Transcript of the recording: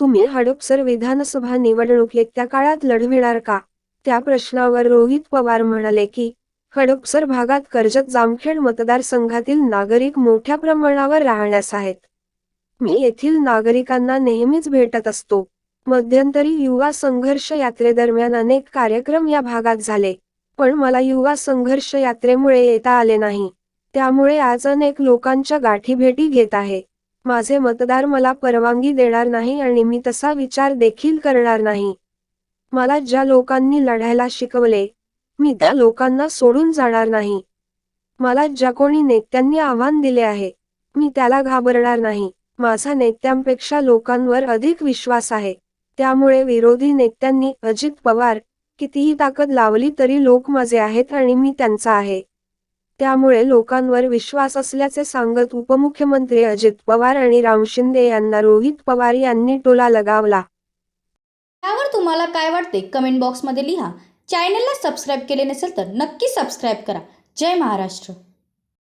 तुम्ही हडपसर विधानसभा निवडणूक येत्या काळात लढविणार का? त्या प्रश्नावर रोहित पवार म्हणाले की हडपसर भागात कर्जत जामखेड मतदारसंघातील नागरिक मोठ्या प्रमाणावर राहण्यास आहेत. मी येथील नागरिकांना नेहमीच भेटत असतो. मध्यंतरी युवा संघर्ष यात्रेदरम्यान अनेक कार्यक्रम या भागात झाले. पण मला युवा संघर्ष यात्रेमुळे येता आले नाही. त्यामुळे आज अनेक लोकांच्या गाठी भेटी घेत आहे. माझे मतदार मला परवानगी देणार नाही आणि मी तसा विचार देखील करणार नाही. मला ज्या लोकांनी लढायला शिकवले मी त्या लोकांना सोडून जाणार नाही. मला ज्या कोणी नेत्यांनी आव्हान दिले आहे मी त्याला घाबरणार नाही. माझा नेत्यांपेक्षा लोकांवर अधिक विश्वास आहे. त्यामुळे विरोधी नेत्यांनी अजित पवार कितीही ताकद लावली तरी लोक माझे आहेत आणि मी त्यांचा आहे. त्यामुळे लोकांवर विश्वास असल्याचे सांगत उपमुख्यमंत्री अजित पवार आणि राम शिंदे यांना रोहित पवार यांनी टोला लगावला. त्यावर तुम्हाला काय वाटते? कमेंट बॉक्समध्ये लिहा. चॅनलला सबस्क्राईब केले नसेल तर नक्की सबस्क्राईब करा. जय महाराष्ट्र.